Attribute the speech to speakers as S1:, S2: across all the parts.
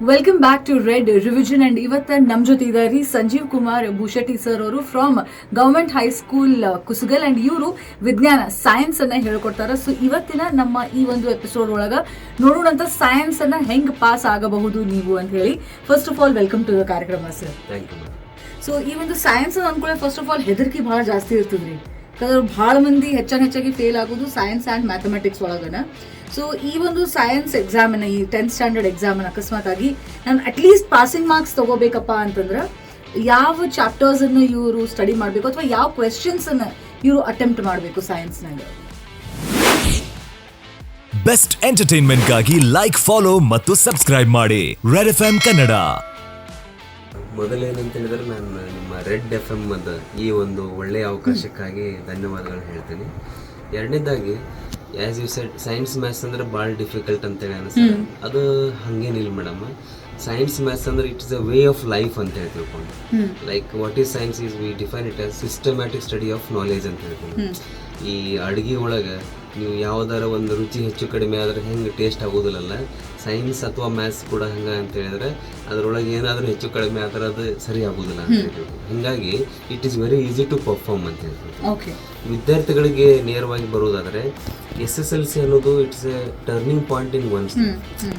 S1: Welcome back to Red revision and ಇವತ್ತ ನಮ್ಮ ಜೊತೆ ಇದ್ದಾರೆ ಸಂಜೀವ್ ಕುಮಾರ್ ಭೂಷಟಿ ಸರ್ ಅವರು from government high school Kusugal and ಇವರು ವಿಜ್ಞಾನ ಸೈನ್ಸ್ ಅನ್ನ ಹೇಳ್ಕೊಡ್ತಾರೆ. ಸೊ ಇವತ್ತಿನ ನಮ್ಮ ಈ ಒಂದು ಎಪಿಸೋಡ್ ಒಳಗ ನೋಡೋಣಂತ ಸೈನ್ಸ್ ಅನ್ನ ಹೆಂಗ್ ಪಾಸ್ ಆಗಬಹುದು ನೀವು ಅಂತ ಹೇಳಿ. First of all welcome to the ಕಾರ್ಯಕ್ರಮ ಸರ್ ಸೊ ಈ ಒಂದು ಸೈನ್ಸ್ ಅನ್ಕೊಳ್ಳಿ ಫಸ್ಟ್ ಆಫ್ ಆಲ್ ಹೆದರಿಕೆ ಬಹಳ ಜಾಸ್ತಿ ಇರ್ತದ್ರಿ. ಯಾಕಂದ್ರೆ ಬಹಳ ಮಂದಿ ಹೆಚ್ಚಾಗಿ ಹೆಚ್ಚಾಗಿ ಫೇಲ್ ಆಗೋದು ಸೈನ್ಸ್ ಅಂಡ್ ಮ್ಯಾಥಮೆಟಿಕ್ಸ್ ಒಳಗನ. ಸೊ ಈ ಒಂದು ಸೈನ್ಸ್ ಎಕ್ಸಾಮಿನ ಈ ಟೆಂತ್ ಸ್ಟ್ಯಾಂಡರ್ಡ್ ಎಕ್ಸಾಮಿನ ಅಕಸ್ಮಾತ್ ಆಗಿ ನಾನು ಅಟ್ಲೀಸ್ಟ್ ಪಾಸಿಂಗ್ ಮಾರ್ಕ್ಸ್ ತಗೋಬೇಕಪ್ಪ ಅಂತಂದ್ರೆ ಯಾವ ಚಾಪ್ಟರ್ಸ್ ಅನ್ನು ಇವರು ಸ್ಟಡಿ ಮಾಡಬೇಕು ಅಥವಾ ಯಾವ ಕ್ವೆಶನ್ಸ್ ಅನ್ನ ಇವರು ಅಟೆಂಪ್ಟ್ ಮಾಡಬೇಕು ಸೈನ್ಸ್ನಾಗ
S2: ಬೆಸ್ಟ್ ಎಂಟರ್ಟೈನ್ಮೆಂಟ್ಗಾಗಿ ಲೈಕ್ ಫಾಲೋ ಮತ್ತು ಸಬ್ಸ್ಕ್ರೈಬ್ ಮಾಡಿ ರೆಡ್ ಎಫ್ ಎಂ ಕನ್ನಡ
S3: ಮೊದಲೇನಂತ ಹೇಳಿದ್ರೆ ನಾನು ನಿಮ್ಮ ರೆಡ್ ಎಫ್ ಎಂ ಅದ ಈ ಒಂದು ಒಳ್ಳೆಯ ಅವಕಾಶಕ್ಕಾಗಿ ಧನ್ಯವಾದಗಳು ಹೇಳ್ತೀನಿ. ಎರಡನೇದಾಗಿ as you said science maths ಅಂದ್ರೆ ಭಾಳ ಡಿಫಿಕಲ್ಟ್ ಅಂತೇಳಿ ಅನಿಸ್ತದೆ ಅದು ಹಂಗೇನಿಲ್ಲ ಮೇಡಮ್. ಸೈನ್ಸ್ ಮ್ಯಾಥ್ಸ್ ಅಂದ್ರೆ it is a way of life ಅಂತ ಹೇಳಿ ತಿಳ್ಕೊಂಡು like what is science is we define it systematic study of knowledge ಅಂತ ಹೇಳ್ಕೊಂಡು ಈ ಅಡುಗೆ ಒಳಗೆ ನೀವು ಯಾವ್ದಾರ ಒಂದು ರುಚಿ ಹೆಚ್ಚು ಕಡಿಮೆ ಆದ್ರೆ ಹೆಂಗೆ ಟೇಸ್ಟ್ ಆಗೋದಿಲ್ಲಲ್ಲ ಸೈನ್ಸ್ ಅಥವಾ ಮ್ಯಾಥ್ಸ್ ಕೂಡ ಹಂಗ ಅಂತ ಹೇಳಿದ್ರೆ ಅದರೊಳಗೆ ಏನಾದರೂ ಹೆಚ್ಚು ಕಡಿಮೆ ಆದ್ರೆ ಅದು ಸರಿ ಆಗೋದಿಲ್ಲ ಅಂತ ಹೇಳ್ಬೋದು ಹಿಂಗಾಗಿ it is very easy to perform ಅಂತ ಹೇಳ್ಬೋದು ವಿದ್ಯಾರ್ಥಿಗಳಿಗೆ ನೇರವಾಗಿ ಬರೋದಾದ್ರೆ ಎಸ್ ಎಸ್ ಎಲ್ ಸಿ ಅನ್ನೋದು it's a turning point in once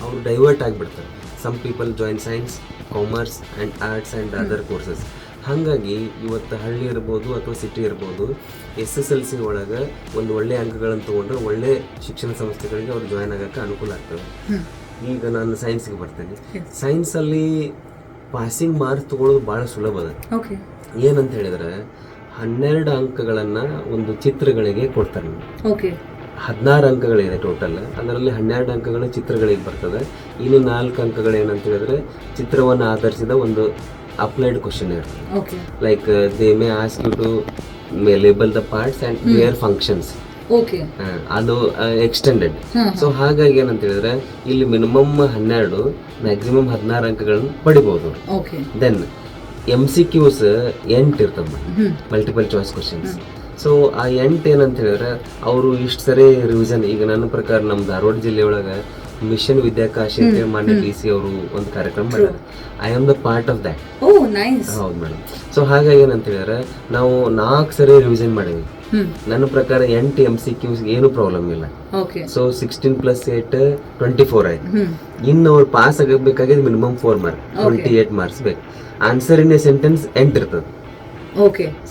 S3: ಅವರು ಡೈವರ್ಟ್ ಆಗಿಬಿಡ್ತಾರೆ. Some people join science commerce and arts and other courses ಹಾಗಾಗಿ ಇವತ್ತು ಹಳ್ಳಿ ಇರ್ಬೋದು ಅಥವಾ ಸಿಟಿ ಇರ್ಬೋದು ಎಸ್ ಎಸ್ ಎಲ್ ಸಿ ಒಳಗೆ ಒಂದು ಒಳ್ಳೆ ಅಂಕಗಳನ್ನು ತೊಗೊಂಡ್ರೆ ಒಳ್ಳೆ ಶಿಕ್ಷಣ ಸಂಸ್ಥೆಗಳಿಗೆ ಅವ್ರು ಜಾಯ್ನ್ ಆಗೋಕ್ಕೆ ಅನುಕೂಲ ಆಗ್ತದೆ. ಈಗ ನಾನು ಸೈನ್ಸ್ಗೆ ಬರ್ತೇನೆ. ಸೈನ್ಸಲ್ಲಿ ಪಾಸಿಂಗ್ ಮಾರ್ಕ್ಸ್ ತೊಗೊಳ್ಳೋದು ಭಾಳ ಸುಲಭ ಅದ. ಏನಂತ ಹೇಳಿದ್ರೆ ಹನ್ನೆರಡು ಅಂಕಗಳನ್ನು ಒಂದು ಚಿತ್ರಗಳಿಗೆ ಕೊಡ್ತಾರೆ.
S1: ಓಕೆ
S3: ಹದಿನಾರು ಅಂಕಗಳಿದೆ ಟೋಟಲ್ ಅದರಲ್ಲಿ ಹನ್ನೆರಡು ಅಂಕಗಳು ಚಿತ್ರಗಳಿಗೆ ಬರ್ತದೆ. ಇನ್ನು ನಾಲ್ಕು ಅಂಕಗಳು ಏನಂತ ಹೇಳಿದ್ರೆ ಚಿತ್ರವನ್ನು ಆಧರಿಸಿದ ಒಂದು ಅಪ್ಲೈಡ್ ಕ್ವಶನ್ ಇರ್ತದೆ like they may ask you to label the parts and their functions ಅದು ಎಕ್ಸ್ಟೆಂಡೆಡ್ ಸೊ ಹಾಗಾಗಿ ಏನಂತ ಹೇಳಿದ್ರೆ ಇಲ್ಲಿ ಮಿನಿಮಮ್ ಹನ್ನೆರಡು ಮ್ಯಾಕ್ಸಿಮಮ್ ಹದಿನಾರು ಅಂಕಗಳನ್ನು ಪಡಿಬಹುದು ದೆನ್ ಎಂ ಸಿ ಕ್ಯೂಸ್ ಎಂಟು ಇರ್ತವೆ. ಮಲ್ಟಿಪಲ್ ಚಾಯ್ಸ್ ಕ್ವಶನ್ಸ್ ಸೊ ಆ ಎಂಟು ಏನಂತ ಹೇಳಿದ್ರೆ ಅವರು ಇಷ್ಟು ಸರಿ ರಿವಿಷನ್ ಈಗ ನನ್ನ ಪ್ರಕಾರ ನಮ್ಮ ಧಾರವಾಡ ಜಿಲ್ಲೆ ಒಳಗೆ ಮಿಷನ್ ವಿದ್ಯಾಕಾಶಿ ಅಂತ ಹೇಳಿ ಮಾನ್ಯ ಡಿ ಸಿ ಅವರು ಒಂದು ಕಾರ್ಯಕ್ರಮ ಮಾಡ್ಯಾರ I am the part of that ಹೌದು ಮೇಡಮ್ ಸೊ ಹಾಗಾಗಿ ಏನಂತ ಹೇಳಿದ್ರೆ ನಾವು ನಾಲ್ಕು ಸರಿ ರಿವಿಷನ್
S1: ಮಾಡಿದ್ವಿ.
S3: ನನ್ನ ಪ್ರಕಾರ ಎಂಟು ಎಂ ಸಿ ಕ್ಯೂಸ್ ಏನು ಪ್ರಾಬ್ಲಮ್ ಇಲ್ಲ. So sixteen plus eight twenty four ಆಯ್ತು. ಇನ್ನು ಅವ್ರು pass ಆಗಬೇಕಾಗಿದ್ದು minimum four mark twenty eight marks ಬೇಕು. ಆನ್ಸರ್ ಇನ್ ಎ ಸೆಂಟೆನ್ಸ್ ಎಂಟು ಇರ್ತದೆ.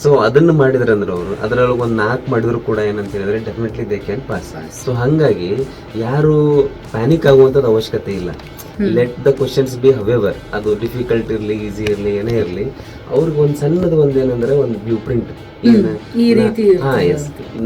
S3: ಸೊ ಅದನ್ನು ಮಾಡಿದ್ರೆ ಅಂದ್ರೆ ಅವರು ಅದರೊಳಗೆ ಒಂದು ನಾಲ್ಕು ಮಾಡಿದ್ರು ಕೂಡ ಏನಂತ ಹೇಳಿದ್ರೆ definitely they can pass so ಹಾಗಾಗಿ ಯಾರು ಪ್ಯಾನಿಕ್ ಆಗುವಂಥದ್ದು ಅವಶ್ಯಕತೆ ಇಲ್ಲ. Let the questions be however ಅದು ಡಿಫಿಕಲ್ಟ್ ಇರಲಿ ಈಸಿ ಇರಲಿ ಏನೇ ಇರಲಿ ಅವ್ರಿಗೆ ಒಂದು ಸಣ್ಣದ ಒಂದು ಏನಂದ್ರೆ ಒಂದು ವ್ಯೂ ಪ್ರಿಂಟ್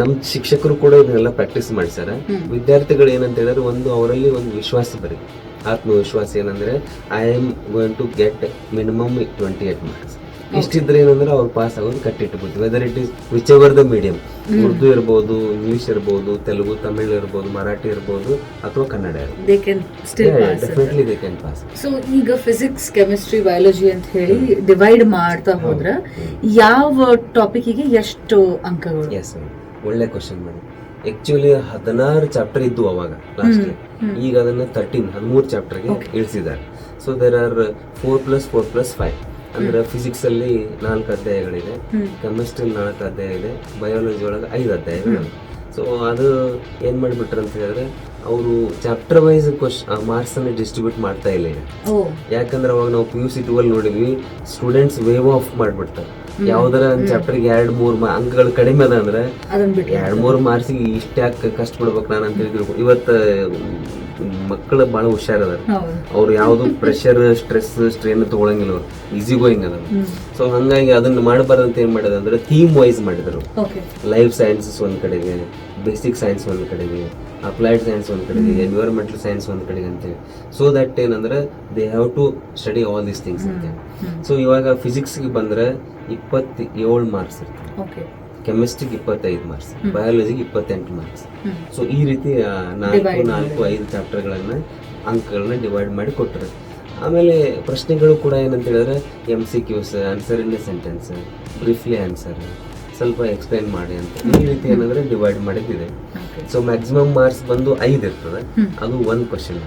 S3: ನಮ್ಮ ಶಿಕ್ಷಕರು ಕೂಡ ಇದನ್ನೆಲ್ಲ ಪ್ರಾಕ್ಟೀಸ್ ಮಾಡ್ಸಾರ ವಿದ್ಯಾರ್ಥಿಗಳು ಏನಂತ ಹೇಳಿದ್ರೆ ಒಂದು ಅವರಲ್ಲಿ ಒಂದು ವಿಶ್ವಾಸ ಬರುತ್ತೆ ಆತ್ಮವಿಶ್ವಾಸ ಏನಂದ್ರೆ I am going to get minimum twenty eight marks ಇಷ್ಟಿದ್ರೆ ಏನಂದ್ರೆ ಅವ್ರು ಪಾಸ್ ಆಗೋದು ಕಟ್ಟಿಟ್ಬೋದು whether it is whichever the medium Urdu ಇರ್ಬೋದು ಇಂಗ್ಲಿಷ್ ಇರ್ಬೋದು ತೆಲುಗು ತಮಿಳ್ ಇರ್ಬೋದು ಮರಾಠಿ ಇರ್ಬೋದು ಅಥವಾ Kannada
S1: they can pass
S3: definitely they can pass
S1: so ಈಗ ಫಿಸಿಕ್ಸ್ ಕೆಮಿಸ್ಟ್ರಿ ಬಯಾಲಜಿ ಅಂತ ಹೇಳಿ ಡಿವೈಡ್ ಮಾಡ್ತಾ ಹೋದ್ರ ಯಾವ ಟಾಪಿಕ್ಗೆ ಎಷ್ಟು ಅಂಕಗಳು?
S3: ಎಸ್ ಒಳ್ಳೆ ಕ್ವಶನ್ ಮೇಡಮ್ ಆಕ್ಚುಲಿ ಹದಿನಾರು ಚಾಪ್ಟರ್ ಇದ್ದು ಅವಾಗ ಲಾಸ್ಟ್ ಈಗ ಅದನ್ನ ತರ್ಟೀನ್ ಹದಿಮೂರು ಚಾಪ್ಟರ್ಗೆ ಇಳಿಸಿದ್ದಾರೆ. So there are four plus four plus five ಅಂದ್ರೆ ಫಿಸಿಕ್ಸ್ ಅಲ್ಲಿ ನಾಲ್ಕು ಅಧ್ಯಾಯಗಳಿದೆ. ಕೆಮಿಸ್ಟ್ರಿ ನಾಲ್ಕು ಅಧ್ಯಾಯ ಇದೆ ಬಯಾಲಜಿ ಒಳಗೆ ಐದು ಅಧ್ಯಾಯಗಳು ಸೊ ಅದು ಏನ್ ಮಾಡ್ಬಿಟ್ರು ಅಂತ ಹೇಳಿದ್ರೆ ಅವರು ಚಾಪ್ಟರ್ ವೈಸ್ ಕ್ವಶ್ ಮಾರ್ಕ್ಸ್ ಅನ್ನು ಡಿಸ್ಟ್ರಿಬ್ಯೂಟ್ ಮಾಡ್ತಾ ಇಲ್ಲ ಯಾಕಂದ್ರೆ ಅವಾಗ ನಾವು ಪಿ ಯು ಸಿ ಟುವೆಲ್ ನೋಡಿದ್ವಿ ಸ್ಟೂಡೆಂಟ್ಸ್ ವೇವ್ ಆಫ್ ಮಾಡ್ಬಿಡ್ತಾರೆ ಯಾವ್ದಾರ ಒಂದು ಚಾಪ್ಟರ್ಗೆ ಎರಡು ಮೂರು ಅಂಕಗಳು ಕಡಿಮೆ ಅದ ಅಂದ್ರೆ
S1: ಎರಡ್ ಮೂರ್
S3: ಎರಡು ಮೂರು ಮಾರ್ಕ್ಸಿಗೆ ಇಷ್ಟ ಯಾಕೆ ಕಷ್ಟ ಪಡ್ಬೇಕು ನಾನು ಅಂತ ಹೇಳಿದ್ರು. ಇವತ್ತು ಮಕ್ಕಳು ಭಾಳ ಹುಷಾರದಾರ.
S1: ಹೌದು.
S3: ಅವ್ರು ಯಾವುದು ಪ್ರೆಷರ್ ಸ್ಟ್ರೆಸ್ ಸ್ಟ್ರೈನ್ ತಗೊಳಂಗಿಲ್ಲ ಅವ್ರು. ಈಸಿ ಗೋಯಿಂಗ್ ಅದ ಸೊ ಹಂಗಾಗಿ ಅದನ್ನ ಮಾಡಬಾರ್ದಂತ ಅಂತ ಏನ್ ಮಾಡಿದ ಅಂದ್ರೆ ಥೀಮ್ ವೈಸ್ ಮಾಡಿದ್ರು ಲೈಫ್ ಸೈನ್ಸಸ್ ಒಂದ್ ಕಡೆಗೆ ಬೇಸಿಕ್ ಸೈನ್ಸ್ ಒಂದ್ ಕಡೆಗೆ ಅಪ್ಲೈಡ್ ಸೈನ್ಸ್ ಒಂದ್ ಕಡೆಗೆ ಎನ್ವಿರಾನ್ಮೆಂಟಲ್ ಸೈನ್ಸ್ ಒಂದ್ ಕಡೆಗೆ ಅಂತೇಳಿ. ಸೊ ದಟ್ ಏನಂದ್ರೆ they have to study all these things ಅಂತ ಸೊ ಇವಾಗ ಫಿಸಿಕ್ಸ್ಗೆ ಬಂದ್ರೆ ಇಪ್ಪತ್ತೇಳು ಮಾರ್ಕ್ಸ್ ಇರ್ತದೆ.
S1: ಓಕೆ
S3: ಕೆಮಿಸ್ಟ್ರಿಗೆ ಇಪ್ಪತ್ತೈದು ಮಾರ್ಕ್ಸ್ ಬಯಾಲಜಿಗೆ ಇಪ್ಪತ್ತೆಂಟು ಮಾರ್ಕ್ಸ್ ಸೊ ಈ ರೀತಿ ನಾಲ್ಕು ನಾಲ್ಕು ಐದು ಚಾಪ್ಟರ್ಗಳನ್ನು ಅಂಕಗಳನ್ನ ಡಿವೈಡ್ ಮಾಡಿ ಕೊಟ್ಟರು ಆಮೇಲೆ ಪ್ರಶ್ನೆಗಳು ಕೂಡ ಏನಂತ ಹೇಳಿದ್ರೆ M C Qs answer in a sentence briefly answer ಸ್ವಲ್ಪ ಎಕ್ಸ್ಪ್ಲೈನ್ ಮಾಡಿ ಅಂತ. ಈ ರೀತಿ ಏನಂದ್ರೆ ಡಿವೈಡ್ ಮಾಡಿದ್ದಿದೆ. ಸೊ ಮ್ಯಾಕ್ಸಿಮಮ್ ಮಾರ್ಕ್ಸ್ ಬಂದು ಐದು ಇರ್ತದೆ. ಅದು ಒಂದು question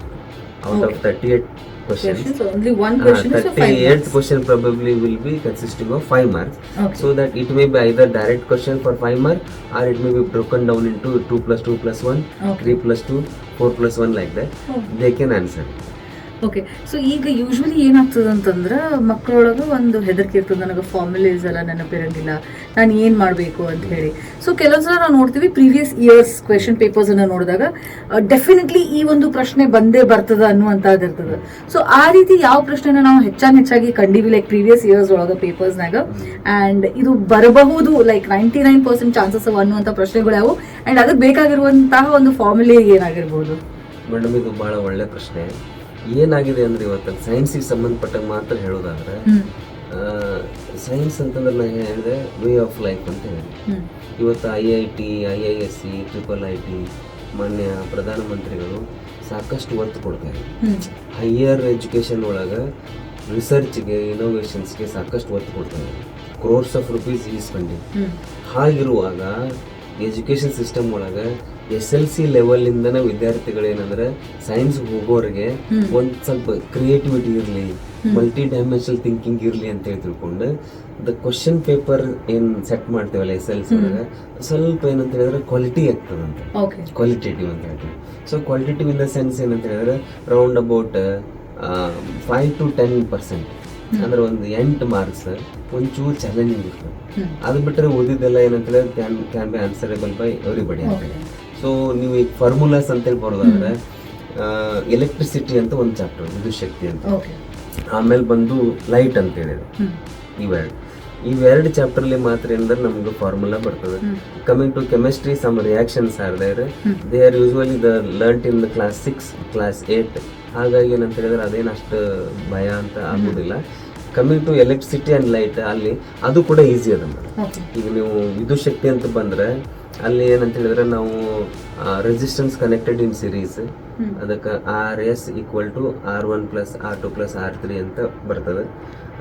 S3: out of thirty eight questions.
S1: So only one question is for
S3: 38th question probably will be consisting of 5 marks.
S1: Okay.
S3: So that it may be either direct question for 5 marks or it may be broken down into 2 plus 2 plus 1,
S1: Okay.
S3: 3 plus 2, 4 plus 1 like that.
S1: Okay.
S3: They can answer.
S1: Okay so ಈಗ usually ಏನಾಗ್ತದೆ ಅಂತಂದ್ರೆ ಮಕ್ಕಳೊಳಗೆ ಒಂದು ಹೆದರಿಕೆ ಇರ್ತದೆ, ನನಗೆ ಫಾರ್ಮುಲೇಸ್ ಎಲ್ಲ ನೆನಪಿರಂಗಿಲ್ಲ, ನಾನು ಏನು ಮಾಡಬೇಕು ಅಂತ ಹೇಳಿ. ಸೊ ಕೆಲವು ಸಲ ನಾವು ನೋಡ್ತೀವಿ ಪ್ರೀವಿಯಸ್ ಇಯರ್ಸ್ ಕ್ವೆಶನ್ ಪೇಪರ್ಸ್ ಅನ್ನ ನೋಡಿದಾಗ ಡೆಫಿನೆಟ್ಲಿ ಈ ಒಂದು ಪ್ರಶ್ನೆ ಬಂದೇ ಬರ್ತದ ಅನ್ನುವಂಥದ್ದು ಇರ್ತದೆ ಸೊ ಆ ರೀತಿ ಯಾವ ಪ್ರಶ್ನೆನ ನಾವು ಹೆಚ್ಚಾನ್ ಹೆಚ್ಚಾಗಿ ಕಂಡಿವಿ ಲೈಕ್ ಪ್ರೀವಿಯಸ್ ಇಯರ್ಸ್ ಒಳಗೆ ಪೇಪರ್ಸ್ನಾಗ ಆ್ಯಂಡ್ ಇದು ಬರಬಹುದು like ninety nine percent chances ಅವ ಅನ್ನುವಂಥ ಪ್ರಶ್ನೆಗಳು ಯಾವುವು ಆ್ಯಂಡ್ ಅದಕ್ಕೆ ಬೇಕಾಗಿರುವಂತಹ ಒಂದು ಫಾರ್ಮುಲೆ ಏನಾಗಿರ್ಬೋದು?
S3: ಮೇಡಮ್ ಇದು ಬಹಳ ಒಳ್ಳೆ ಪ್ರಶ್ನೆ. ಏನಾಗಿದೆ ಅಂದ್ರೆ ಇವತ್ತು ಸೈನ್ಸಿಗೆ ಸಂಬಂಧಪಟ್ಟ ಮಾತ್ರ ಹೇಳೋದಾದ್ರೆ ಸೈನ್ಸ್ ಅಂತಂದ್ರೆ ನಾನು ಹೇಳಿದೆ? ವೇ ಆಫ್ ಲೈಫ್ ಅಂತ ಹೇಳಿ ಇವತ್ತು I I T I I S C triple I T ಮಾನ್ಯ ಪ್ರಧಾನಮಂತ್ರಿಗಳು ಸಾಕಷ್ಟು ಒತ್ತು ಕೊಡ್ತಾರೆ ಹೈಯರ್ ಎಜುಕೇಷನ್ ಒಳಗೆ ರಿಸರ್ಚ್ಗೆ ಇನೋವೇಷನ್ಸ್ಗೆ ಸಾಕಷ್ಟು ಒತ್ತು ಕೊಡ್ತಾರೆ ಕ್ರೋರ್ಸ್ ಆಫ್ ರುಪೀಸ್ ಈಸ್
S1: ಬಂದಿದೆ
S3: ಹಾಗಿರುವಾಗ ಎಜುಕೇಷನ್ ಸಿಸ್ಟಮ್ ಒಳಗೆ ಎಸ್ ಎಲ್ ಸಿ ಲೆವೆಲ್ಲಿಂದನೇ ವಿದ್ಯಾರ್ಥಿಗಳು ಏನಂದ್ರೆ ಸೈನ್ಸ್ ಹೋಗೋರಿಗೆ ಒಂದ್ ಸ್ವಲ್ಪ ಕ್ರಿಯೇಟಿವಿಟಿ ಇರಲಿ ಮಲ್ಟಿ ಡೈಮೆನ್ಷನಲ್ ಥಿಂಕಿಂಗ್ ಇರಲಿ ಅಂತ ಹೇಳಿ ತಿಳ್ಕೊಂಡು ದ ಕ್ವಶನ್ ಪೇಪರ್ ಏನ್ ಸೆಟ್ ಮಾಡ್ತೇವಲ್ಲ ಎಸ್ ಎಲ್ ಸಿ ಸ್ವಲ್ಪ ಏನಂತ ಹೇಳಿದ್ರೆ ಕ್ವಾಲಿಟಿ ಆಗ್ತದಂತ ಕ್ವಾಲಿಟೇಟಿವ್ ಅಂತ ಹೇಳ್ತೀವಿ. So qualitative in the sense ಏನಂತ ಹೇಳಿದ್ರೆ round about five to ten percent ಅಂದ್ರೆ ಒಂದು ಎಂಟು ಮಾರ್ಕ್ಸ್ ಒಂಚೂರು ಚಾಲೆಂಜಿಂಗ್ ಇರ್ತದೆ. ಅದು ಬಿಟ್ಟರೆ ಓದಿದ್ದೆಲ್ಲ ಏನಂತ ಹೇಳಿದ್ರೆ can can be answerable by everybody ಅಂತ ಹೇಳಿ ಸೊ ನೀವು ಈಗ ಫಾರ್ಮುಲಾಸ್ ಅಂತೇಳಿ ಬರೋದಾದ್ರೆ ಎಲೆಕ್ಟ್ರಿಸಿಟಿ ಅಂತ ಒಂದು ಚಾಪ್ಟರ್ ವಿದ್ಯುತ್ ಶಕ್ತಿ ಅಂತ. ಆಮೇಲೆ ಬಂದು ಲೈಟ್ ಅಂತ ಹೇಳಿದೆ
S1: ಹ್ಮ್.
S3: ಇವೆರಡು ಇವೆರಡು ಚಾಪ್ಟರ್ಲಿ ಮಾತ್ರ ಏನಂದ್ರೆ ನಮ್ಗೆ ಫಾರ್ಮುಲಾ ಬರ್ತದೆ. Coming to chemistry some reactions are there. They are usually the learn in the class six class eight ಹಾಗಾಗಿ ಏನಂತ ಹೇಳಿದ್ರೆ ಅದೇನು ಅಷ್ಟು ಭಯ ಅಂತ ಆಗೋದಿಲ್ಲ. Coming to electricity and light ಅಲ್ಲಿ ಅದು ಕೂಡ ಈಸಿ ಅದ ಮೇಡಮ್. ಈಗ ನೀವು ವಿದ್ಯುತ್ ಶಕ್ತಿ ಅಂತ ಬಂದ್ರೆ ಅಲ್ಲಿ ಏನಂತ ಹೇಳಿದ್ರೆ ನಾವು ರೆಸಿಸ್ಟೆನ್ಸ್ ಕನೆಕ್ಟೆಡ್ ಇನ್ ಸಿರೀಸ್. ಅದಕ್ಕೆ R S equal to R one plus R two plus R three ಅಂತ ಬರ್ತದೆ.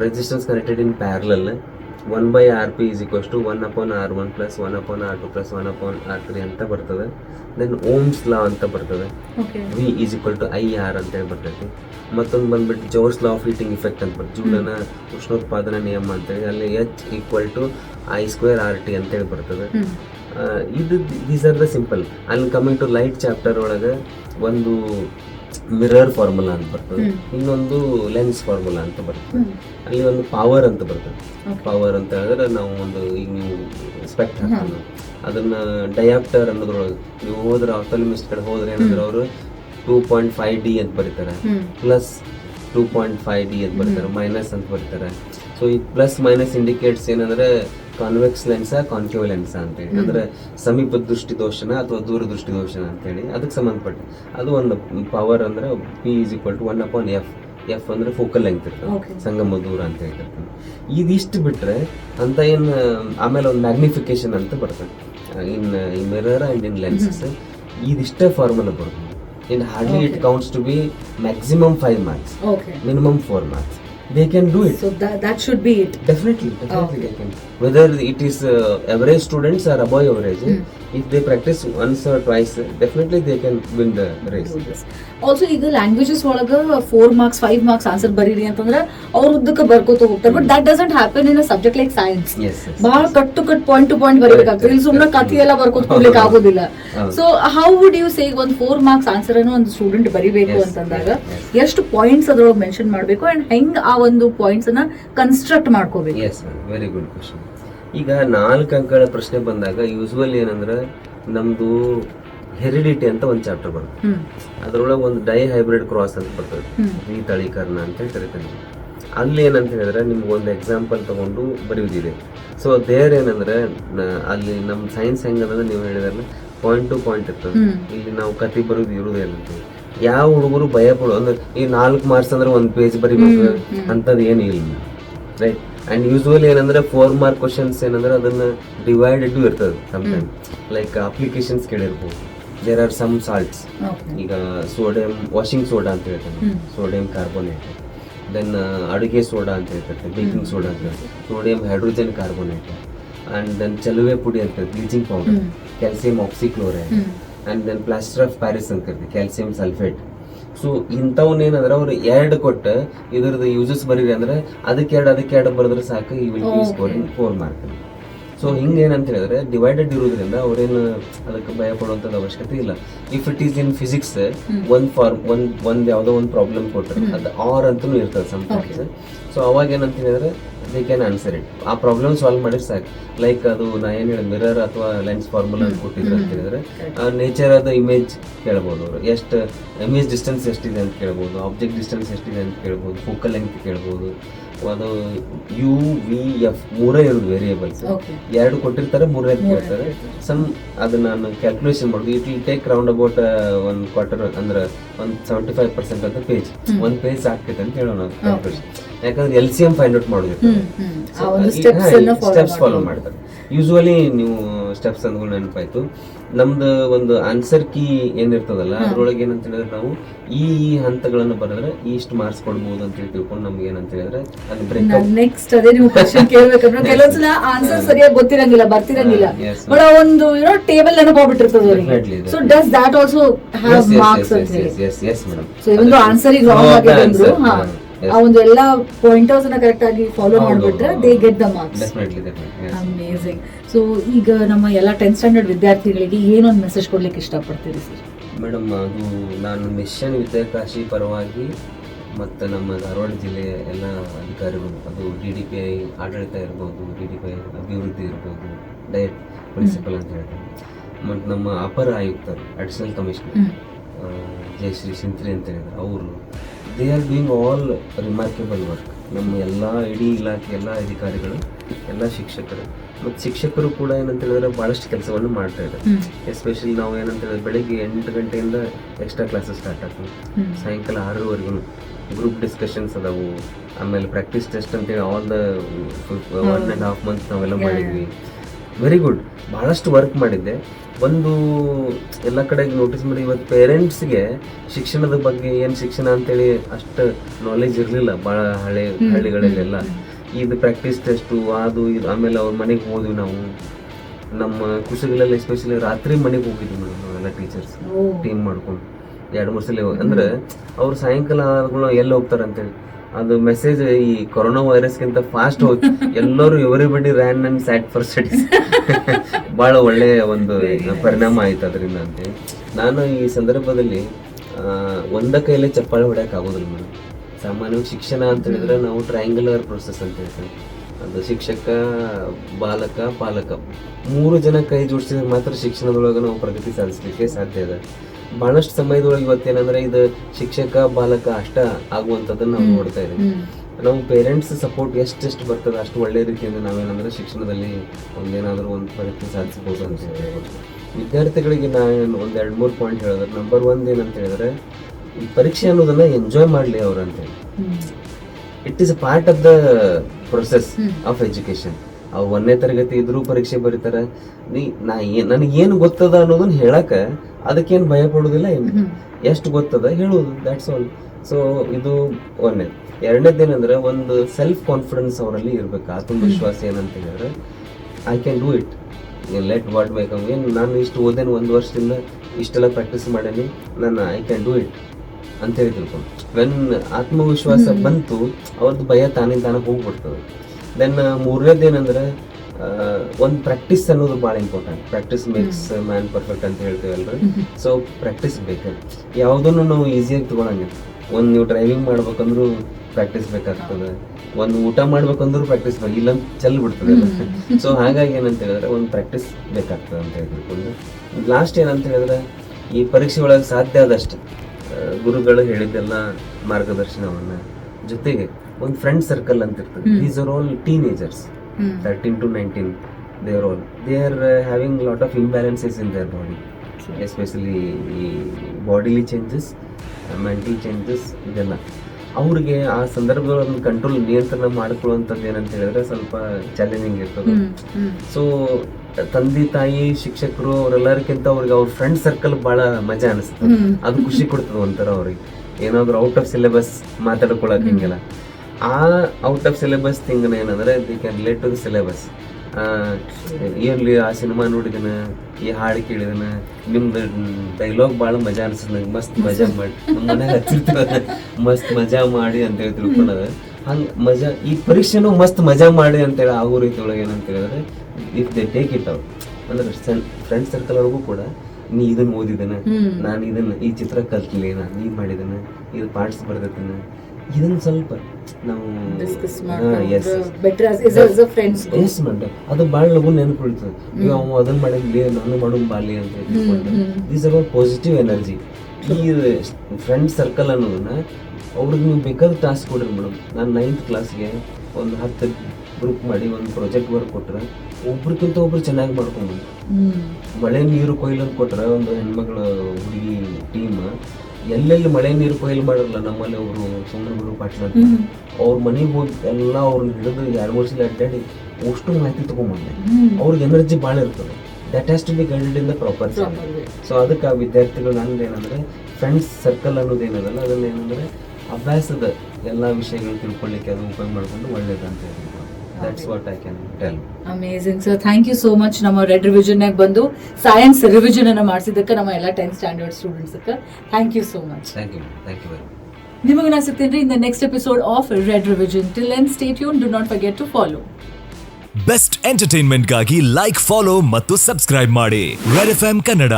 S3: Resistance connected in parallel one by R P is equals to one upon R one plus one upon R two plus one upon R three ಅಂತ ಬರ್ತದೆ. Then Ohm's law ಅಂತ ಬರ್ತದೆ. V is equal to I R ಅಂತ ಹೇಳಿ ಬರ್ತೈತಿ. ಮತ್ತೊಂದು ಬಂದ್ಬಿಟ್ಟು Joule's law of heating effect ಅಂತ ಬರ್ತದೆ. ಜೂಲನ ಉಷ್ಣೋತ್ಪಾದನಾ ನಿಯಮ ಅಂತೇಳಿ ಅಲ್ಲಿ H equal to I square R T ಅಂತೇಳಿ ಬರ್ತದೆ. ಇದು ದೀಸ್ ಆರ್ ದ ಸಿಂಪಲ್ ಅಲ್ಲಿ ಕಮಿಂಗ್ ಟು ಲೈಟ್ ಚಾಪ್ಟರ್ ಒಳಗೆ ಒಂದು ಮಿರರ್ ಫಾರ್ಮುಲಾ ಅಂತ ಬರ್ತದೆ. ಇನ್ನೊಂದು ಲೆನ್ಸ್ ಫಾರ್ಮುಲಾ ಅಂತ ಬರ್ತದೆ. ಅಲ್ಲಿ ಒಂದು ಪವರ್ ಅಂತ ಬರ್ತದೆ. ಪವರ್ ಅಂತ ಹೇಳಿದ್ರೆ ನಾವು ಒಂದು ಈಗ ನೀವು ಸ್ಪೆಕ್ಟ್ ಅದನ್ನ ಡಯಾಪ್ಟರ್ ಅನ್ನೋದ್ರೊಳಗೆ ನೀವು ಹೋದ್ರೆ ಆಫ್ಥಲ್ಮಿಸ್ಟ್ ಕಡೆ ಹೋದ್ರೆ ಏನಂದ್ರೆ ಅವರು ಟೂ ಪಾಯಿಂಟ್ ಫೈವ್ ಡಿ ಅಂತ ಬರೀತಾರೆ. Plus two point five D ಅಂತ ಬರ್ತಾರೆ. ಮೈನಸ್ ಅಂತ ಬರ್ತಾರೆ. ಸೊ ಈ ಪ್ಲಸ್ ಮೈನಸ್ ಇಂಡಿಕೇಟ್ಸ್ ಏನಂದ್ರೆ ಕಾನ್ವೆಕ್ಸ್ ಲೆನ್ಸಾ ಕಾನ್ಕ್ಯೂವ್ ಲೆನ್ಸ್ ಅಂತೇಳಿ ಅಂದ್ರೆ ಸಮೀಪ ದೃಷ್ಟಿ ದೋಷನ ಅಥವಾ ದೂರ ದೃಷ್ಟಿ ದೋಷನ ಅಂತೇಳಿ ಅದಕ್ಕೆ ಸಂಬಂಧಪಟ್ಟ ಅದು ಒಂದು ಪವರ್ ಅಂದ್ರೆ P is equal to one upon F F ಅಂದ್ರೆ ಫೋಕಲ್ ಲೆಂತ್. ಇರ್ತದೆ. ಸಂಗಮ ದೂರ ಅಂತ ಹೇಳ್ತಿರ್ತಾನೆ ಇದಿಷ್ಟು ಬಿಟ್ರೆ ಅಂತ ಏನು ಆಮೇಲೆ ಒಂದು ಮ್ಯಾಗ್ನಿಫಿಕೇಶನ್ ಅಂತ ಬರ್ತದೆ. In mirror and in lenses ಇದಿಷ್ಟೇ ಫಾರ್ಮುಲಾ ಬರ್ತದೆ. In hardly it counts to be maximum five marks minimum four marks. they can do it.
S1: So that, that should be it.
S3: Definitely, definitely
S1: okay.
S3: Whether it is uh, average students or above average, mm. if they practice once or twice, definitely they can win the race.
S1: Also ಈಗ languages ಒಳಗ four marks five marks answer ಬರೀರಿ ಅಂತಂದ್ರೆ ಅವ್ರ ಉದ್ದಕ್ಕೆ ಬರ್ಕೋತ ಹೋಗ್ತಾರೆ. But that doesn't happen in a subject like science. ಬಹಳ cut to cut point to point ಬರೀಬೇಕಾಗ್ತದೆ. ಇಲ್ಲಿ ಸುಮ್ಮನೆ ಕಥೆ ಎಲ್ಲ ಬರ್ಕೋತ ಹೋಗ್ಲಿಕ್ಕೆ ಆಗೋದಿಲ್ಲ. So how would you say ಒಂದು ಫೋರ್ ಮಾರ್ಕ್ಸ್ ಆನ್ಸರ್ ಅನ್ನು ಒಂದು ಸ್ಟೂಡೆಂಟ್ ಬರಿಬೇಕು ಅಂತಂದಾಗ ಎಷ್ಟು ಪಾಯಿಂಟ್ಸ್ ಅದ್ರೊಳಗೆ ಮೆನ್ಷನ್ ಮಾಡಬೇಕು ಅಂಡ್ ಹೆಂಗ್ ಆ ಒಂದು ಪಾಯಿಂಟ್ಸ್ ಅನ್ನ ಕನ್ಸ್ಟ್ರಕ್ಟ್ ಮಾಡ್ಕೋಬೇಕು?
S3: ವೆರಿ ಗುಡ್ ಕ್ವಶನ್ ಈಗ ನಾಲ್ಕು ಅಂಕಗಳ ಪ್ರಶ್ನೆ ಬಂದಾಗ ಯೂಸ್ವಲಿ ಏನಂದ್ರೆ ನಮ್ದು ಹೆರಿಡಿಟಿ ಅಂತ ಒಂದು ಚಾಪ್ಟರ್ ಬರುತ್ತೆ. ಅದರೊಳಗೆ ಒಂದು ಡೈ ಹೈಬ್ರಿಡ್ ಕ್ರಾಸ್ ಅಂತ ಬರ್ತದೆ.
S1: ಈ
S3: ತಳೀಕರಣ ಅಂತ ಕರಿತೀನಿ. ಕರಿತಾರೆ ಅಲ್ಲಿ ಏನಂತ ಹೇಳಿದ್ರೆ ನಿಮ್ಗೆ ಒಂದು ಎಕ್ಸಾಂಪಲ್ ತಗೊಂಡು ಬರೆಯುವುದಿದೆ ಸೊ ದೇರ್ ಏನಂದ್ರೆ ಅಲ್ಲಿ ನಮ್ಮ ಸೈನ್ಸ್ ಹೆಂಗಂದ್ರೆ ನೀವು ಹೇಳಿದ್ರಲ್ಲ ಪಾಯಿಂಟ್ ಟು ಪಾಯಿಂಟ್ ಇರ್ತದೆ. ಇಲ್ಲಿ ನಾವು ಕತೆ ಬರೋದು ಇರುವುದೇ ಇಲ್ಲ ಯಾವ ಹುಡುಗರು ಭಯ ಪಡೋ ಅಂದ್ರೆ ಈ ನಾಲ್ಕು ಮಾರ್ಕ್ಸ್ ಅಂದ್ರೆ ಒಂದು ಪೇಜ್ ಬರೀಬೇಕು. ಅಂತದ್ದು ಏನು ಇಲ್ಲ. ರೈಟ್ ಅಂಡ್ ಯೂಸ್ವಲಿ ಏನಂದ್ರೆ ಫೋರ್ ಮಾರ್ಕ್ ಕ್ವಶನ್ಸ್ ಏನಂದ್ರೆ ಅದನ್ನ ಡಿವೈಡೆಡ್ ಇರ್ತದೆ ಸಮ್ಟೈಮ್ ಲೈಕ್ ಅಪ್ಲಿಕೇಶನ್ಸ್ ಕೇಳಿರ್ಬೋದು. ದೇರ್ ಆರ್ ಸಮ್ ಸಾಲ್ಟ್ಸ್ ಈಗ ಸೋಡಿಯಂ ವಾಷಿಂಗ್ ಸೋಡಾ ಅಂತ ಹೇಳ್ತಾರೆ. ಸೋಡಿಯಂ ಕಾರ್ಬೋನೇಟ್ ದೆನ್ ಅಡುಗೆ ಸೋಡಾ ಅಂತ ಹೇಳ್ತಾರೆ. ಬೇಕಿಂಗ್ ಸೋಡಾ ಅಂತ ಹೇಳ್ತಾರೆ. Sodium hydrogen carbonate and then ಚಲುವೆ ಪುಡಿ ಅಂತ bleaching powder. Calcium oxychloride. And then plaster of Paris ಅಂತ ಕರಿತೀವಿ ಕ್ಯಾಲ್ಸಿಯಂ ಸಲ್ಫೇಟ್ ಸೊ ಇಂಥವನ್ನೇನಂದ್ರೆ ಅವ್ರು ಎರಡು ಕೊಟ್ಟು ಇದ್ರದ್ದು ಯೂಸಸ್ ಬರೀರಿ ಅಂದ್ರೆ ಅದಕ್ಕೆ ಎರಡು ಅದಕ್ಕೆ ಎರಡು ಬರೆದ್ರೆ ಸಾಕು ಈ ವಿಲ್ ಫೋರ್ ಮಾರ್ಕ್ ಸೊ ಹಿಂಗೆ ಏನಂತ ಹೇಳಿದ್ರೆ ಡಿವೈಡೆಡ್ ಇರೋದ್ರಿಂದ ಅವ್ರೇನು ಅದಕ್ಕೆ ಭಯ ಪಡುವಂಥದ್ದು ಅವಶ್ಯಕತೆ ಇಲ್ಲ. If it is in physics ಒಂದು ಫಾರ್ಮ್ ಒಂದು ಒಂದು ಯಾವುದೋ ಒಂದು ಪ್ರಾಬ್ಲಮ್ ಕೊಟ್ಟರೆ ಅದು ಆರ್ ಅಂತಲೂ ಇರ್ತದೆ ಸಮ್ಟೈಮ್ಸ್ ಸೊ ಅವಾಗ ಏನಂತ ಹೇಳಿದ್ರೆ ದೇ ಕ್ಯಾನ್ ಆನ್ಸರ್ ಇಟ್ ಆ ಪ್ರಾಬ್ಲಮ್ ಸಾಲ್ವ್ ಮಾಡಿದ್ರೆ ಸಾಕು. ಲೈಕ್ ಅದು ನಾ ಏನು ಹೇಳಿದ್ ಮಿರರ್ ಅಥವಾ ಲೆನ್ಸ್ ಫಾರ್ಮುಲಾ ಕೊಟ್ಟಿದ್ರು ಅಂತ ಹೇಳಿದ್ರೆ ನೇಚರ್ ಆದ ಇಮೇಜ್ ಕೇಳ್ಬೋದು ಅವರು. ಎಷ್ಟು ಇಮೇಜ್ ಡಿಸ್ಟೆನ್ಸ್ ಎಷ್ಟಿದೆ ಅಂತ ಕೇಳ್ಬೋದು ಆಬ್ಜೆಕ್ಟ್ ಡಿಸ್ಟೆನ್ಸ್ ಎಷ್ಟಿದೆ ಅಂತ ಕೇಳ್ಬೋದು ಫೋಕಲ್ ಲೆಂತ್ ಕೇಳ್ಬೋದು. ಅದು ಯು ವಿ ಎಫ್ ಮೂರೇ ಎರಡು ವೇರಿಯೇಬಲ್ಸ್. ಎರಡು ಕೊಟ್ಟಿರ್ತಾರೆ ಮೂರೇ ಕೇಳ್ತಾರೆ ಸಮ್ ಅದು ನಾನು ಕ್ಯಾಲ್ಕುಲೇಷನ್ ಮಾಡೋದು it will take round about ಒಂದು ಕ್ವಾರ್ಟರ್ ಅಂದ್ರೆ ಒಂದು ಸೆವೆಂಟಿ ಫೈವ್ ಪರ್ಸೆಂಟ್ ಅಂತ ಪೇಜ್ ಒಂದು ಪೇಜ್ ಸಾಕೈತೆ ಅಂತ ಹೇಳೋಣ ಕ್ಯಾಲ್ಕುಲೇಷನ್ ಯಾಕಂದ್ರೆ L C M find out ಮಾಡೋದಿರ್ತದೆ
S1: follow
S3: steps follow ಮಾಡ್ತಾರೆ. ಯೂಶುವಲಿ ನೀವು ಸ್ಟೆಪ್ಸ್ ಅಂದ್ಕೊಂಡು ನೆನಪಾಯ್ತು. ನಮ್ದು ಒಂದು ಆನ್ಸರ್ ಕೀ ಏನಿರ್ತದಲ್ಲ ಅದ್ರೊಳಗೆ ಏನಂತ ಹೇಳಿದ್ರೆ ನಾವು ಈ ಈ ಹಂತಗಳನ್ನು ಬರೆದ್ರೆ ಇಷ್ಟು ಮಾರ್ಕ್ಸ್ ಕೊಡ್ಬೋದು ಅಂತ ಹೇಳಿ ತಿಳ್ಕೊಂಡು ನಮ್ಗೆ ಏನಂತ ಹೇಳಿದ್ರೆ ಅದು ಬ್ರೇಕ್ಅಪ್
S1: ನೆಕ್ಸ್ಟ್ ಅದೇ ನೀವು ಕ್ವಶನ್ ಕೇಳ್ಬೇಕಂದ್ರೆ ಕೆಲವೊಂದ್ಸಲ ಆನ್ಸರ್ ಸರಿಯಾಗಿ ಗೊತ್ತಿರಂಗಿಲ್ಲ ಬರ್ತಿರಂಗಿಲ್ಲ. ಬಟ್ ಒಂದು ಏನೋ ಟೇಬಲ್ ನೆನಪಾಗ್ಬಿಟ್ಟಿರ್ತದೆ ಅವರಿಗೆ.
S3: Definitely,
S1: so does that also have marks ಅಂತ ಹೇಳಿ? ಸೊ ಒಂದು ಆನ್ಸರ್ ಈಗ ರಾಂಗ್ ಆಗಿದೆ ಅಂದ್ರು. ಹಾ. ಆ ಒಂದು ಎಲ್ಲ ಪಾಯಿಂಟರ್ಸ್ ಅನ್ನ ಕರೆಕ್ಟ್ ಆಗಿ ಫಾಲೋ ಮಾಡ್ಬಿಟ್ರೆ they. Get the marks amazing so ಈಗ ನಮ್ಮ ಎಲ್ಲ ಟೆಂತ್ ಸ್ಟ್ಯಾಂಡರ್ಡ್ ವಿದ್ಯಾರ್ಥಿಗಳಿಗೆ ಏನೊಂದು ಮೆಸೇಜ್ ಕೊಡ್ಲಿಕ್ಕೆ ಇಷ್ಟಪಡ್ತೀರಿ ಸರ್
S3: ಮೇಡಮ್ ಅದು ನಾನು ಮಿಷನ್ ವಿದ್ಯಾಕಾಶಿ ಪರವಾಗಿ ಮತ್ತು ನಮ್ಮ ಧಾರವಾಡ ಜಿಲ್ಲೆಯ ಎಲ್ಲ ಅಧಿಕಾರಿಗಳು ಅದು ಡಿ ಡಿ ಪಿ ಐ ಆಡಳಿತ ಇರ್ಬೋದು ಡಿ ಡಿ ಪಿ ಐ ಅಭಿವೃದ್ಧಿ ಇರ್ಬೋದು ಡಯಟ್ ಪ್ರಿನ್ಸಿಪಲ್ ಅಂತ ಹೇಳ್ತಾರೆ. ಮತ್ತು ನಮ್ಮ ಅಪರ ಆಯುಕ್ತರು ಅಡಿಷನಲ್ ಕಮಿಷನರ್ ಜಯಶ್ರೀ ಸಿಂತ್ರಿ ಅಂತ ಹೇಳಿದ್ರು ಅವರು they are doing all remarkable work ನಮ್ಮ ಎಲ್ಲ ಇಡೀ ಇಲಾಖೆ ಎಲ್ಲ ಅಧಿಕಾರಿಗಳು ಎಲ್ಲ ಶಿಕ್ಷಕರು ಮತ್ತು ಶಿಕ್ಷಕರು ಕೂಡ ಏನಂತ ಹೇಳಿದ್ರೆ ಭಾಳಷ್ಟು ಕೆಲಸವನ್ನು ಮಾಡ್ತಾ ಇದ್ದಾರೆ. ಎಸ್ಪೆಷಲಿ ನಾವು ಏನಂತ ಹೇಳಿದ್ರೆ ಬೆಳಿಗ್ಗೆ ಎಂಟು ಗಂಟೆಯಿಂದ ಎಕ್ಸ್ಟ್ರಾ ಕ್ಲಾಸಸ್ ಸ್ಟಾರ್ಟ್ ಆಗ್ತವೆ. ಸಾಯಂಕಾಲ ಆರೂವರೆಗೂ ಗ್ರೂಪ್ ಡಿಸ್ಕಷನ್ಸ್ ಅದಾವು. ಆಮೇಲೆ ಪ್ರಾಕ್ಟೀಸ್ ಟೆಸ್ಟ್ ಅಂತೇಳಿ all the one and half month ನಾವೆಲ್ಲ ಮಾಡಿದ್ವಿ. ವೆರಿ ಗುಡ್ ಭಾಳಷ್ಟು ವರ್ಕ್ ಮಾಡಿದ್ದೆ. ಒಂದು ಎಲ್ಲ ಕಡೆಗೆ ನೋಟಿಸ್ ಮಾಡಿ ಇವತ್ತು ಪೇರೆಂಟ್ಸ್ಗೆ ಶಿಕ್ಷಣದ ಬಗ್ಗೆ ಏನು ಶಿಕ್ಷಣ ಅಂತೇಳಿ ಅಷ್ಟು ನಾಲೆಜ್ ಇರಲಿಲ್ಲ. ಭಾಳ ಹಳೆ ಹಳ್ಳಿಗಳಲ್ಲೆಲ್ಲ. ಇದು ಪ್ರಾಕ್ಟೀಸ್ ಟೆಸ್ಟು ಅದು ಇದು ಆಮೇಲೆ ಅವ್ರ ಮನೆಗೆ ಹೋದ್ವಿ ನಾವು. ನಮ್ಮ ಕುಶಗಳೆಲ್ಲ ಎಸ್ಪೆಷಲಿ ರಾತ್ರಿ ಮನೆಗೆ ಹೋಗಿದ್ವಿ ಮೇಡಮ್ ನಾವೆಲ್ಲ ಟೀಚರ್ಸ್ ಟೀಮ್ ಮಾಡ್ಕೊಂಡು. ಎರಡು ಮೂರು ಸಲ ಅಂದರೆ ಅವ್ರು ಸಾಯಂಕಾಲ ಎಲ್ಲಿ ಹೋಗ್ತಾರೆ ಅಂತೇಳಿ ಅದು ಮೆಸೇಜ್ ಈ ಕೊರೋನಾ ವೈರಸ್ಗಿಂತ ಫಾಸ್ಟ್ ಹೋಗಿ ಎಲ್ಲರೂ everybody ran and sat for studies ಭಾಳ ಒಳ್ಳೆಯ ಒಂದು ಪರಿಣಾಮ ಆಯ್ತು ಅದರಿಂದ ಅಂತೇಳಿ ನಾನು ಈ ಸಂದರ್ಭದಲ್ಲಿ ಒಂದ ಕೈಲೇ ಚಪ್ಪಾಳೆ ಹೊಡ್ಯಕ್ಕೆ ಆಗೋದಿಲ್ಲ ಮೇಡಮ್ ಸಾಮಾನ್ಯವಾಗಿ ಶಿಕ್ಷಣ ಅಂತ ಹೇಳಿದ್ರೆ ನಾವು ಟ್ರಯಾಂಗುಲರ್ ಪ್ರೊಸೆಸ್ ಅಂತ ಹೇಳ್ತೇವೆ. ಅದು ಶಿಕ್ಷಕ, ಬಾಲಕ, ಪಾಲಕ. ಮೂರು ಜನ ಕೈ ಜೋಡಿಸಿದ್ರೆ ಮಾತ್ರ ಶಿಕ್ಷಣದೊಳಗೆ ನಾವು ಪ್ರಗತಿ ಸಾಧಿಸಲಿಕ್ಕೆ ಸಾಧ್ಯ ಇದೆ. ಬಹಳಷ್ಟು ಸಮಯದೊಳಗೆ ಇವತ್ತೇನಂದ್ರೆ ಇದು ಶಿಕ್ಷಕ ಬಾಲಕ ಅಷ್ಟ ಆಗುವಂಥದ್ದನ್ನ ನಾವು ನೋಡ್ತಾ ಇದ್ದೀವಿ ನಾವು ಪೇರೆಂಟ್ಸ್ ಸಪೋರ್ಟ್ ಎಷ್ಟೆಷ್ಟು ಬರ್ತದೆ ಅಷ್ಟು ಒಳ್ಳೆ ರೀತಿಯಿಂದ ನಾವೇನಂದ್ರೆ ಶಿಕ್ಷಣದಲ್ಲಿ ಒಂದೇನಾದರೂ ಒಂದು ಪರಿಸ್ಥಿತಿ ಸಾಧಿಸಬಹುದು ಅಂತ ಹೇಳ್ಬೋದು ವಿದ್ಯಾರ್ಥಿಗಳಿಗೆ ನಾನು ಒಂದು ಎರಡು ಮೂರು ಪಾಯಿಂಟ್ ಹೇಳಿದ್ರೆ ನಂಬರ್ ಒಂದ್ ಏನಂತ ಹೇಳಿದ್ರೆ ಈ ಪರೀಕ್ಷೆ ಅನ್ನೋದನ್ನ ಎಂಜಾಯ್ ಮಾಡಲಿ ಅವ್ರು ಅಂತೇಳಿ it is a part of the process of education ಅವ್ರು ಒಂದನೇ ತರಗತಿ ಇದ್ರೂ ಪರೀಕ್ಷೆ ಬರೀತಾರೆ. ನೀ ನಾ ಏನ್ ನನಗೆ ಏನು ಗೊತ್ತದ ಅನ್ನೋದನ್ನ ಹೇಳಕ ಅದಕ್ಕೇನು ಭಯ ಪಡೋದಿಲ್ಲ ಏನು? ಎಷ್ಟು ಗೊತ್ತದ ಹೇಳೋದು ದ್ಯಾಟ್ಸ್ ಆಲ್ ಸೊ ಇದು ಒಂದೇ ಎರಡನೇದೇನಂದ್ರೆ ಒಂದು ಸೆಲ್ಫ್ ಕಾನ್ಫಿಡೆನ್ಸ್ ಅವರಲ್ಲಿ ಇರ್ಬೇಕು. ಆತ್ಮವಿಶ್ವಾಸ ಏನಂತ ಹೇಳಿದ್ರೆ I can do it let what ಬೇಕು ಏನು ನಾನು ಇಷ್ಟು ಓದೇನು ಒಂದು ವರ್ಷದಿಂದ ಇಷ್ಟೆಲ್ಲ ಪ್ರಾಕ್ಟೀಸ್ ಮಾಡೇನಿ ನಾನು ಐ ಕ್ಯಾನ್ ಡೂ ಇಟ್ ಅಂತ ಹೇಳಿ ತಿಳ್ಕೊಂಡು. ವೆನ್ ಆತ್ಮವಿಶ್ವಾಸ ಬಂತು ಅವ್ರದ್ದು ಭಯ ತಾನೇ ತಾನೇ ಹೋಗ್ಬಿಡ್ತದೆ. ದೆನ್ ಮೂರನೇದು ಏನಂದ್ರೆ ಒಂದು ಪ್ರಾಕ್ಟೀಸ್ ಅನ್ನೋದು ಭಾಳ important practice makes man perfect ಅಂತ ಹೇಳ್ತೀವಲ್ರಿ ಸೊ ಪ್ರಾಕ್ಟೀಸ್ ಬೇಕು. ಯಾವುದನ್ನು ನಾವು ಈಸಿಯಾಗಿ ತೊಗೊಳಂಗೆ ಒಂದು ನೀವು ಡ್ರೈವಿಂಗ್ ಮಾಡ್ಬೇಕಂದ್ರೂ ಪ್ರಾಕ್ಟೀಸ್ ಬೇಕಾಗ್ತದೆ. ಒಂದು ಊಟ ಮಾಡ್ಬೇಕಂದ್ರೂ ಪ್ರಾಕ್ಟೀಸ್ ಬೇಕು. ಇಲ್ಲ ಚೆಲ್ ಬಿಡ್ತದೆ ಸೊ ಹಾಗಾಗಿ ಏನಂತ ಹೇಳಿದ್ರೆ ಒಂದು ಪ್ರಾಕ್ಟೀಸ್ ಬೇಕಾಗ್ತದೆ ಅಂತ ಹೇಳ್ಕೊಂಡು ಲಾಸ್ಟ್ ಏನಂತ ಹೇಳಿದ್ರೆ ಈ ಪರೀಕ್ಷೆ ಒಳಗೆ ಸಾಧ್ಯ ಆದಷ್ಟು ಗುರುಗಳು ಹೇಳಿದ್ದೆಲ್ಲ ಮಾರ್ಗದರ್ಶನವನ್ನು ಜೊತೆಗೆ ಒಂದು ಫ್ರೆಂಡ್ ಸರ್ಕಲ್ ಅಂತ ಇರ್ತದೆ. These are all teenagers thirteen to nineteen they are all they are having lot of imbalances in their body especially ಈ ಬಾಡಿಲಿ ಚೇಂಜಸ್ ಮೆಂಟಲ್ ಚೇಂಜಸ್ ಇದೆಲ್ಲ. ಅವ್ರಿಗೆ ಆ ಸಂದರ್ಭಗಳನ್ನು ಕಂಟ್ರೋಲ್ ನಿಯಂತ್ರಣ ಮಾಡ್ಕೊಳ್ಳುವಂಥದ್ದು ಏನಂತ ಹೇಳಿದ್ರೆ ಸ್ವಲ್ಪ ಚಾಲೆಂಜಿಂಗ್ ಇರ್ತದೆ. ಸೊ ತಂದೆ ತಾಯಿ ಶಿಕ್ಷಕರು ಅವರೆಲ್ಲರಿಗಿಂತ ಅವ್ರಿಗೆ ಅವ್ರ ಫ್ರೆಂಡ್ ಸರ್ಕಲ್ ಬಹಳ ಮಜಾ ಅನಿಸ್ತದೆ. ಅದು ಖುಷಿ ಕೊಡ್ತದೆ ಒಂಥರ ಅವ್ರಿಗೆ. ಏನಾದ್ರು ಔಟ್ ಆಫ್ ಸಿಲೆಬಸ್ ಮಾತಾಡ್ಕೊಳಕ್ ಹಿಂಗೆಲ್ಲ. ಆ ಔಟ್ ಆಫ್ ಸಿಲೆಬಸ್ ಥಿಂಗ್ನ ಏನಂದ್ರೆ they can relate to the syllabus ಏನ್ಲಿ ಆ ಸಿನಿಮಾ ನೋಡಿದನ ಈ ಹಾಡು ಕೇಳಿದನ ನಿಮ್ದು ಡೈಲಾಗ್ ಭಾಳ ಮಜಾ ಅನ್ಸದ್ ನಂಗೆ ಮಸ್ತ್ ಮಜಾ ಮಾಡಿ. ನಮ್ಮ ಮನ್ಯಾಗ ಹಚ್ಚಿರ್ತೀವ ಮಸ್ತ್ ಮಜಾ ಮಾಡಿ ಅಂತ ಹೇಳಿ ತಿಳ್ಕೊಂಡದ ಹಂಗ ಮಜಾ ಈ ಪರೀಕ್ಷೆನೂ ಮಸ್ತ್ ಮಜಾ ಮಾಡಿ ಅಂತೇಳಿ ಆಗೋ ರೀತಿ ಒಳಗೆ ಏನಂತ ಹೇಳಿದ್ರೆ if they take it out ಅಂದ್ರೆ ಫ್ರೆಂಡ್ ಸರ್ಕಲ್ ಒಳಗೂ ಕೂಡ ನೀ ಇದನ್ನ ಓದಿದನ ನಾನು ಇದನ್ನ ಈ ಚಿತ್ರ ಕಲ್ತ್ಲಿ ನಾನು ಈ ಮಾಡಿದನ ಇದು ಪಾರ್ಟ್ಸ್ ಬರ್ದತನ ಇದನ್ನ ಸ್ವಲ್ಪ ನಾವು
S1: ಡಿಸ್ಕಸ್
S3: ಹಾ, yes, yes.
S1: Better is a friends
S3: S ಮಂಡ ಅದು ಭಾಳ ಲಗು ನೆನಪಿಡ್ತದೆ. ಅವ ಅದನ್ನ ಮಾಡಿದ್ಲಿ ನಾನು ಮಾಡೋ ಬಾಲಿ ಅಂತ ದೀಸ್ ಆರ್ ಪಾಸಿಟಿವ್ ಎನರ್ಜಿ ಈ ಫ್ರೆಂಡ್ ಸರ್ಕಲ್ ಅನ್ನೋದನ್ನ ಅವ್ರಿಗೆ ನೀವು ಬೇಕಾದ ಟಾಸ್ಕ್ ಕೊಡ್ರಿ ಮೇಡಮ್. ನಾನು ನೈನ್ತ್ ಕ್ಲಾಸ್ಗೆ ಒಂದು ಹತ್ತು ಗ್ರೂಪ್ ಮಾಡಿ ಒಂದು ಪ್ರಾಜೆಕ್ಟ್ ವರ್ಕ್ ಕೊಟ್ರೆ ಒಬ್ರಿಗಿಂತ ಒಬ್ರು ಚೆನ್ನಾಗಿ ಮಾಡ್ಕೊಂಡು ಮಳೆ ನೀರು ಕೊಯ್ಲು ಅಂತ ಕೊಟ್ರೆ ಒಂದು ಹೆಣ್ಮಗಳ ಹುಡುಗಿ ಟೀಮ್ ಎಲ್ಲೆಲ್ಲಿ ಮಳೆ ನೀರು ಕೊಯ್ಲು ಮಾಡಿರಲ್ಲ ನಮ್ಮಲ್ಲಿ ಅವರು ಸುಮ್ಮನೆ ಗುರು ಪಾಟೀಲ್ ಅಂತ. ಅವ್ರ ಮನೆಗೆ ಹೋಗಿ ಎಲ್ಲ ಅವ್ರನ್ನ ಹಿಡಿದು ಎರಡು ಮೂರು ಸಲ ಅಡ್ಡಾಡಿ ಅಷ್ಟು ಮಾಹಿತಿ ತಗೊಂಬಂದೆ. ಅವ್ರಿಗೆ ಎನರ್ಜಿ ಭಾಳ ಇರ್ತದೆ. That has to be guided in the proper so ಅದಕ್ಕೆ ಆ ವಿದ್ಯಾರ್ಥಿಗಳು ನಂದು ಏನಂದ್ರೆ ಫ್ರೆಂಡ್ಸ್ ಸರ್ಕಲ್ ಅನ್ನೋದು ಏನದಲ್ಲ ಅದನ್ನ ಏನಂದ್ರೆ ಅಭ್ಯಾಸದ ಎಲ್ಲ ವಿಷಯಗಳು ತಿಳ್ಕೊಳ್ಳಿಕ್ಕೆ ಅದು ಉಪಯೋಗ ಮಾಡಿಕೊಂಡು ಒಳ್ಳೇದಂತ ಹೇಳಿ that's what I can tell
S1: amazing sir thank you so much ನಮ್ಮ ರೆಡ್ ರಿವಿಷನ್ ಬಂದು ಸೈನ್ಸ್ ರಿವಿಷನ್ ಅನ್ನು ಮಾಡಿಸಿದ್ದಕ್ಕೆ ನಮ್ಮ ಎಲ್ಲ tenth standard students thank you so much
S3: thank you thank you very much
S1: ನಿಮಗೆ ನಾ ಸಿಗ್ತೀನಿ in the next episode of red revision till then stay ಯೂನ್ do not forget to follow
S2: best ಎಂಟರ್ಟೈನ್ಮೆಂಟ್ಗಾಗಿ like follow ಮತ್ತು subscribe ಮಾಡಿ. Red F Kannada